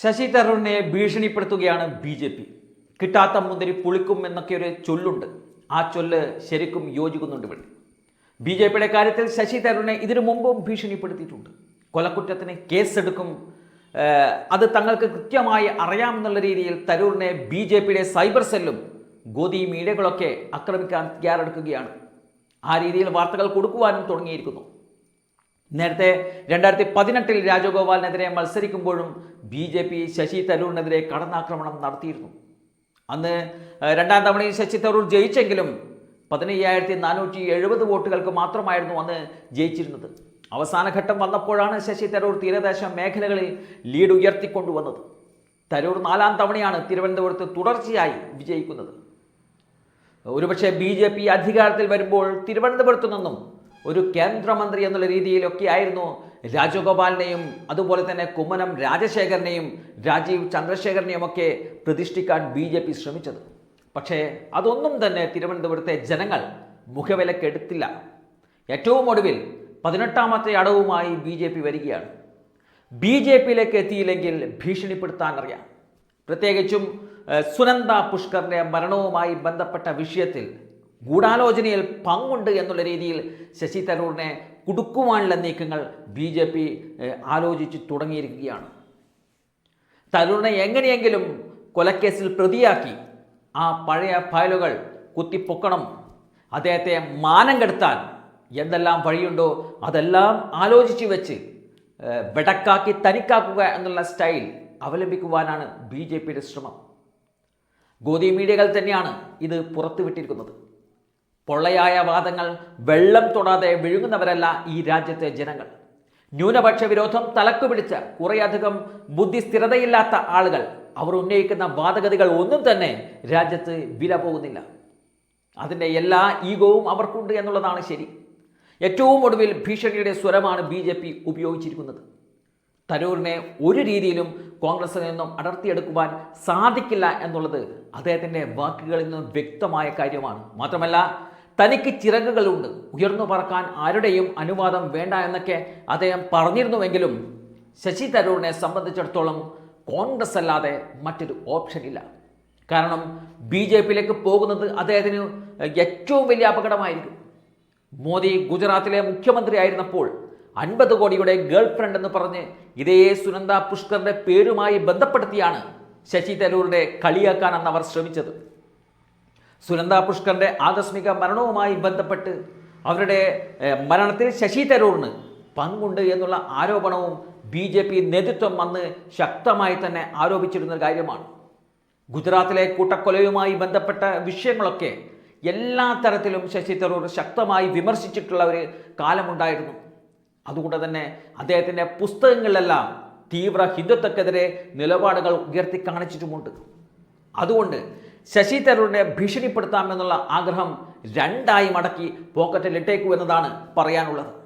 ശശി തരൂരിനെ ഭീഷണിപ്പെടുത്തുകയാണ് B J P. കിട്ടാത്ത മുന്തിരി പുളിക്കും എന്നൊക്കെ ഒരു ചൊല്ലുണ്ട്. ആ ചൊല്ല് ശരിക്കും യോജിക്കുന്നുണ്ട് ഇവിടെ. ബി ജെ പിയുടെ കാര്യത്തിൽ ശശി തരൂരിനെ ഇതിനു മുമ്പും ഭീഷണിപ്പെടുത്തിയിട്ടുണ്ട്. കൊലക്കുറ്റത്തിന് കേസെടുക്കും അത് തങ്ങൾക്ക് കൃത്യമായി അറിയാമെന്നുള്ള രീതിയിൽ തരൂരിനെ ബി ജെ പിയുടെ സൈബർ സെല്ലും ഗോതി മീഡിയകളൊക്കെ ആക്രമിക്കാൻ തയ്യാറെടുക്കുകയാണ്. ആ രീതിയിൽ വാർത്തകൾ കൊടുക്കുവാനും തുടങ്ങിയിരിക്കുന്നു. നേരത്തെ രണ്ടായിരത്തി പതിനെട്ടിൽ രാജഗോപാലിനെതിരെ മത്സരിക്കുമ്പോഴും ബി ജെ പി ശശി തരൂരിനെതിരെ കടന്നാക്രമണം നടത്തിയിരുന്നു. അന്ന് രണ്ടാം തവണയും ശശി തരൂർ ജയിച്ചെങ്കിലും പതിനയ്യായിരത്തി നാനൂറ്റി എഴുപത് വോട്ടുകൾക്ക് മാത്രമായിരുന്നു അന്ന് ജയിച്ചിരുന്നത്. അവസാന ഘട്ടം വന്നപ്പോഴാണ് ശശി തരൂർ തീരദേശ മേഖലകളിൽ ലീഡ് ഉയർത്തിക്കൊണ്ടുവന്നത്. തരൂർ നാലാം തവണയാണ് തിരുവനന്തപുരത്ത് തുടർച്ചയായി വിജയിക്കുന്നത്. ഒരുപക്ഷെ ബി ജെ പി അധികാരത്തിൽ വരുമ്പോൾ തിരുവനന്തപുരത്തു നിന്നും ഒരു കേന്ദ്രമന്ത്രി എന്നുള്ള രീതിയിലൊക്കെ ആയിരുന്നു രാജഗോപാലിനെയും അതുപോലെ തന്നെ കുമ്മനം രാജശേഖരനെയും രാജീവ് ചന്ദ്രശേഖരനെയും ഒക്കെ പ്രതിഷ്ഠിക്കാൻ ബി ജെ പി ശ്രമിച്ചത്. പക്ഷേ അതൊന്നും തന്നെ തിരുവനന്തപുരത്തെ ജനങ്ങൾ മുഖവിലക്കെടുത്തില്ല ഏറ്റവും ഒടുവിൽ പതിനെട്ടാമത്തെ അടവുമായി ബി ജെ പി വരികയാണ്. ബി ജെ പിയിലേക്ക് എത്തിയില്ലെങ്കിൽ ഭീഷണിപ്പെടുത്താൻ അറിയാം. പ്രത്യേകിച്ചും സുനന്ദ പുഷ്കറിന്റെ മരണവുമായി ബന്ധപ്പെട്ട വിഷയത്തിൽ ഗൂഢാലോചനയിൽ പങ്കുണ്ട് എന്നുള്ള രീതിയിൽ ശശി തരൂറിനെ കുടുക്കുവാനുള്ള നീക്കങ്ങൾ ബി ജെ പി ആലോചിച്ച് തുടങ്ങിയിരിക്കുകയാണ്. തരൂറിനെ എങ്ങനെയെങ്കിലും കൊലക്കേസിൽ പ്രതിയാക്കി. ആ പഴയ ഫയലുകൾ കുത്തിപ്പൊക്കണം. അദ്ദേഹത്തെ മാനം കെടുത്താൻ എന്തെല്ലാം വഴിയുണ്ടോ അതെല്ലാം ആലോചിച്ച് വെച്ച് വെടക്കാക്കി തനിക്കാക്കുക എന്നുള്ള സ്റ്റൈൽ അവലംബിക്കുവാനാണ് ബി ജെ പിയുടെ ശ്രമം. ഗോദി മീഡിയകൾ തന്നെയാണ് ഇത് പുറത്തുവിട്ടിരിക്കുന്നത്. പൊള്ളയായ വാദങ്ങൾ വെള്ളം തൊടാതെ വിഴുങ്ങുന്നവരല്ല ഈ രാജ്യത്തെ ജനങ്ങൾ. ന്യൂനപക്ഷ വിരോധം തലക്കു പിടിച്ച കുറേയധികം ബുദ്ധി സ്ഥിരതയില്ലാത്ത ആളുകൾ അവർ ഉന്നയിക്കുന്ന വാദഗതികൾ ഒന്നും തന്നെ രാജ്യത്ത് വില പോകുന്നില്ല. അതിന്റെ എല്ലാ ഈഗോവും അവർക്കുണ്ട് എന്നുള്ളതാണ് ശരി. ഏറ്റവും ഒടുവിൽ ഭീഷണിയുടെ സ്വരമാണ് ബി ജെ പി ഉപയോഗിച്ചിരിക്കുന്നത്. തരൂരിനെ ഒരു രീതിയിലും കോൺഗ്രസിൽ നിന്നും അടർത്തിയെടുക്കുവാൻ സാധിക്കില്ല എന്നുള്ളത് അദ്ദേഹത്തിന്റെ വാക്കുകളിൽ നിന്നും വ്യക്തമായ കാര്യമാണ്. മാത്രമല്ല തനിക്ക് ചിറകുകളുണ്ട്. ഉയർന്നു പറക്കാൻ ആരുടെയും അനുവാദം വേണ്ട എന്നൊക്കെ അദ്ദേഹം പറഞ്ഞിരുന്നുവെങ്കിലും ശശി തരൂരിനെ സംബന്ധിച്ചിടത്തോളം കോൺഗ്രസ് അല്ലാതെ മറ്റൊരു ഓപ്ഷൻ ഇല്ല. കാരണം ബി ജെ പിയിലേക്ക് പോകുന്നത് അദ്ദേഹത്തിന് ഏറ്റവും വലിയ അപകടമായിരിക്കും. മോദി ഗുജറാത്തിലെ മുഖ്യമന്ത്രി ആയിരുന്നപ്പോൾ അൻപത് കോടിയുടെ ഗേൾ ഫ്രണ്ട് എന്ന് പറഞ്ഞ് ഇതേ സുനന്ദ പുഷ്കറിന്റെ പേരുമായി ബന്ധപ്പെടുത്തിയാണ് ശശി തരൂരിനെ കളിയാക്കാൻ അന്ന് അവർ ശ്രമിച്ചത്. സുനന്ദ പുഷ്കറിന്റെ ആകസ്മിക മരണവുമായി ബന്ധപ്പെട്ട് അവരുടെ മരണത്തിൽ ശശി തരൂറിന് പങ്കുണ്ട് എന്നുള്ള ആരോപണവും ബി ജെ പി നേതൃത്വം അന്ന് ശക്തമായി തന്നെ ആരോപിച്ചിരുന്ന കാര്യമാണ്. ഗുജറാത്തിലെ കൂട്ടക്കൊലയുമായി ബന്ധപ്പെട്ട വിഷയങ്ങളൊക്കെ എല്ലാ തരത്തിലും ശശി തരൂർ ശക്തമായി വിമർശിച്ചിട്ടുള്ള ഒരു കാലമുണ്ടായിരുന്നു. അതുകൊണ്ട് തന്നെ അദ്ദേഹത്തിന്റെ പുസ്തകങ്ങളിലെല്ലാം തീവ്ര ഹിന്ദുത്വക്കെതിരെ നിലപാടുകൾ ഉയർത്തി കാണിച്ചിട്ടുമുണ്ട്. അതുകൊണ്ട് ശശി തരൂരിനെ ഭീഷണിപ്പെടുത്താമെന്നുള്ള ആഗ്രഹം രണ്ടായി മടക്കി പോക്കറ്റിലിട്ടേക്കൂ എന്നതാണ് പറയാനുള്ളത്.